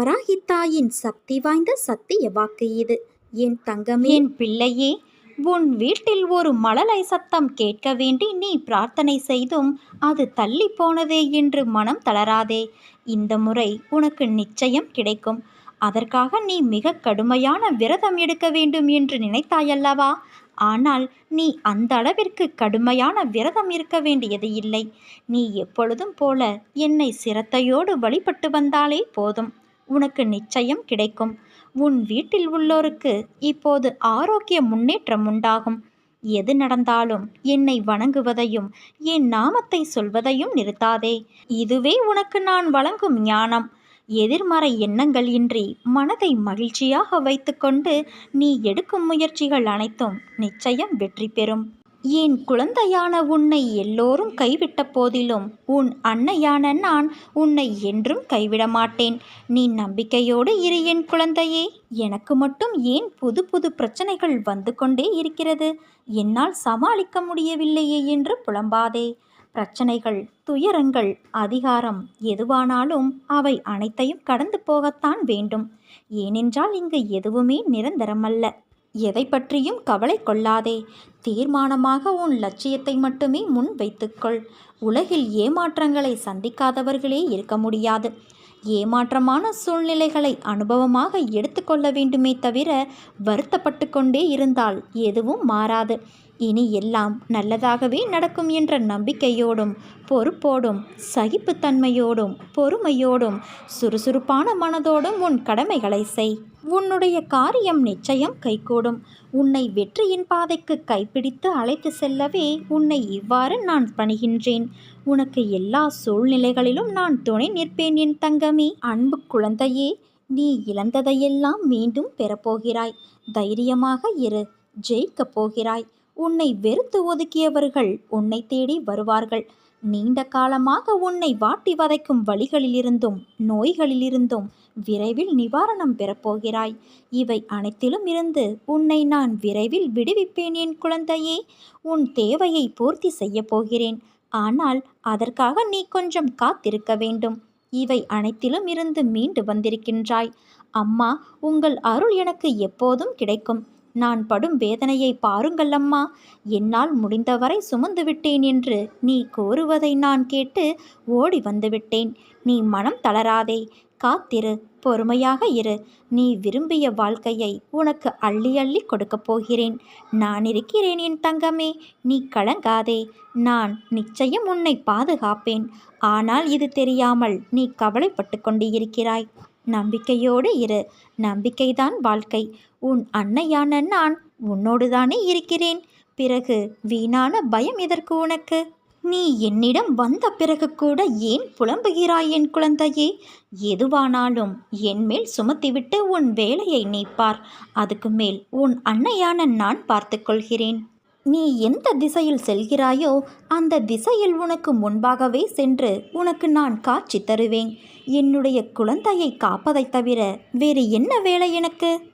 வராகித்தாயின் சக்தி வாய்ந்த சத்திய வாக்கு இது. என் தங்கமே. என் பிள்ளையே உன் வீட்டில் ஒரு மழலை சத்தம் கேட்க வேண்டி நீ பிரார்த்தனை செய்தும் அது தள்ளி போனதே என்று மனம் தளராதே. இந்த முறை உனக்கு நிச்சயம் கிடைக்கும். அதற்காக நீ மிக கடுமையான விரதம் எடுக்க வேண்டும் என்று நினைத்தாயல்லவா? ஆனால் நீ அந்த அளவிற்கு கடுமையான விரதம் இருக்க வேண்டியது இல்லை. நீ எப்பொழுதும் போல என்னை சிரத்தையோடு வழிபட்டு வந்தாலே போதும். உனக்கு நிச்சயம் கிடைக்கும். உன் வீட்டில் உள்ளோருக்கு இப்போது ஆரோக்கிய முன்னேற்றம் உண்டாகும். எது நடந்தாலும் என்னை வணங்குவதையும் என் நாமத்தை சொல்வதையும் நிறுத்தாதே. இதுவே உனக்கு நான் வழங்கும் ஞானம். எதிர்மறை எண்ணங்கள் இன்றி மனதை மகிழ்ச்சியாக வைத்துக்கொண்டு நீ எடுக்கும் முயற்சிகள் அனைத்தும் நிச்சயம் வெற்றி பெறும். என் குழந்தையான உன்னை எல்லோரும் கைவிட்ட போதிலும் உன் அன்னையான நான் உன்னை என்றும் கைவிட மாட்டேன். நீ நம்பிக்கையோடு இரு என் குழந்தையே. எனக்கு மட்டும் ஏன் புது புது பிரச்சனைகள் வந்து கொண்டே இருக்கிறது? என்னால் சமாளிக்க முடியவில்லையே என்று புலம்பாதே. பிரச்சனைகள் துயரங்கள் அதிகாரம் எதுவானாலும் அவை அனைத்தையும் கடந்து போகத்தான் வேண்டும். ஏனென்றால் இங்கு எதுவுமே நிரந்தரமல்ல. எதை பற்றியும் கவலை கொள்ளாதே. தீர்மானமாக உன் லட்சியத்தை மட்டுமே முன் வைத்துக்கொள். உலகில் ஏமாற்றங்களை சந்திக்காதவர்களே இருக்க முடியாது. ஏமாற்றமான சூழ்நிலைகளை அனுபவமாக எடுத்துக்கொள்ள வேண்டுமே தவிர வருத்தப்பட்டு கொண்டே இருந்தால் எதுவும் மாறாது. இனி எல்லாம் நல்லதாகவே நடக்கும் என்ற நம்பிக்கையோடும் பொறுப்போடும் சகிப்புத்தன்மையோடும் பொறுமையோடும் சுறுசுறுப்பான மனதோடும் உன் கடமைகளை செய். உன்னுடைய காரியம் நிச்சயம் கைகூடும். உன்னை வெற்றியின் பாதைக்கு கைப்பிடித்து அழைத்து செல்லவே உன்னை இவ்வாறு நான் பணிகின்றேன். உனக்கு எல்லா சூழ்நிலைகளிலும் நான் துணை நிற்பேன் என் தங்கமே. அன்பு குழந்தையே நீ இழந்ததையெல்லாம் மீண்டும் பெறப்போகிறாய். தைரியமாக இரு ஜெயிக்கப் போகிறாய். உன்னை வெறுத்து ஒதுக்கியவர்கள் உன்னை தேடி வருவார்கள். நீண்ட காலமாக உன்னை வாட்டி வதைக்கும் வழிகளிலிருந்தும் நோய்களிலிருந்தும் விரைவில் நிவாரணம் பெறப்போகிறாய். இவை அனைத்திலும் இருந்து உன்னை நான் விரைவில் விடுவிப்பேன் என் குழந்தையே. உன் தேவையை பூர்த்தி செய்யப் போகிறேன். ஆனால் அதற்காக நீ கொஞ்சம் காத்திருக்க வேண்டும். இவை அனைத்திலும் இருந்து மீண்டு வந்திருக்கின்றாய். அம்மா உங்கள் அருள் எனக்கு எப்போதும் கிடைக்கும். நான் படும் வேதனையை பாருங்கள் அம்மா என்னால் முடிந்தவரை சுமந்து விட்டேன் என்று நீ கோருவதை நான் கேட்டு ஓடி வந்துவிட்டேன் நீ மனம் தளராதே. காத்திரு பொறுமையாக இரு. நீ விரும்பிய வாழ்க்கையை உனக்கு அள்ளி அள்ளி கொடுக்கப் போகிறேன். நான் இருக்கிறேன் என் தங்கமே. நீ கலங்காதே. நான் நிச்சயம் உன்னை பாதுகாப்பேன். ஆனால் இது தெரியாமல் நீ கவலைப்பட்டு கொண்டு இருக்கிறாய் நம்பிக்கையோடு இரு. நம்பிக்கைதான் வாழ்க்கை. உன் அன்னையான நான் உன்னோடு தானே இருக்கிறேன். பிறகு வீணான பயம் எதற்கு உனக்கு? நீ என்னிடம் வந்த பிறகு கூட ஏன் புலம்புகிறாய் என் குழந்தையே? எதுவானாலும் என் மேல் சுமத்திவிட்டு உன் வேலையை நீப்பார் அதுக்கு மேல் உன் அன்னையான நான் பார்த்துக்கொள்கிறேன் நீ எந்த திசையில் செல்கிறாயோ அந்த திசையில் உனக்கு முன்பாகவே சென்று உனக்கு நான் காட்சி தருவேன். என்னுடைய குழந்தையை காப்பதைத் தவிர வேறு என்ன வேலை எனக்கு?